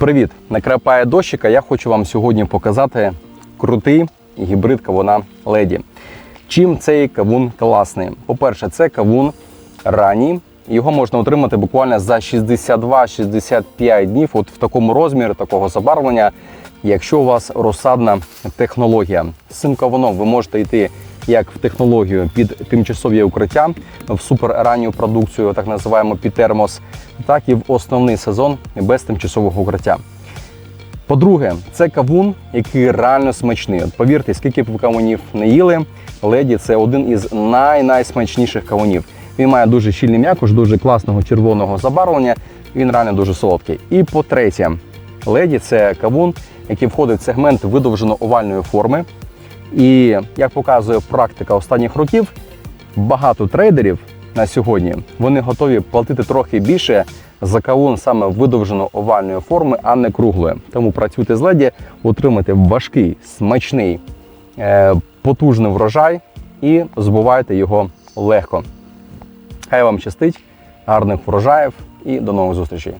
Привіт! Накрапає дощика. Я хочу вам сьогодні показати крутий гібрид кавуна Леді. Чим цей кавун класний? По-перше, це кавун ранній. Його можна отримати буквально за 62-65 днів, от в такому розмірі, такого забарвлення, якщо у вас розсадна технологія. З цим кавуном ви можете йти як в технологію під тимчасові укриття, в суперранню продукцію, так називаємо під термос, так і в основний сезон без тимчасового укриття. По-друге, це кавун, який реально смачний. От повірте, скільки б ви кавунів не їли, леді це один із най-найсмачніших кавунів. Він має дуже щільний м'якош, дуже класного червоного забарвлення. Він реально дуже солодкий. І по-третє, леді це кавун, який входить в сегмент видовжено овальної форми. І як показує практика останніх років, багато трейдерів на сьогодні вони готові платити трохи більше за кавун саме видовжено овальної форми, а не круглої. Тому працюйте з леді, отримайте важкий, смачний, е, потужний врожай і збувайте його легко. Хай вам щастить, гарних врожаїв і до нових зустрічей.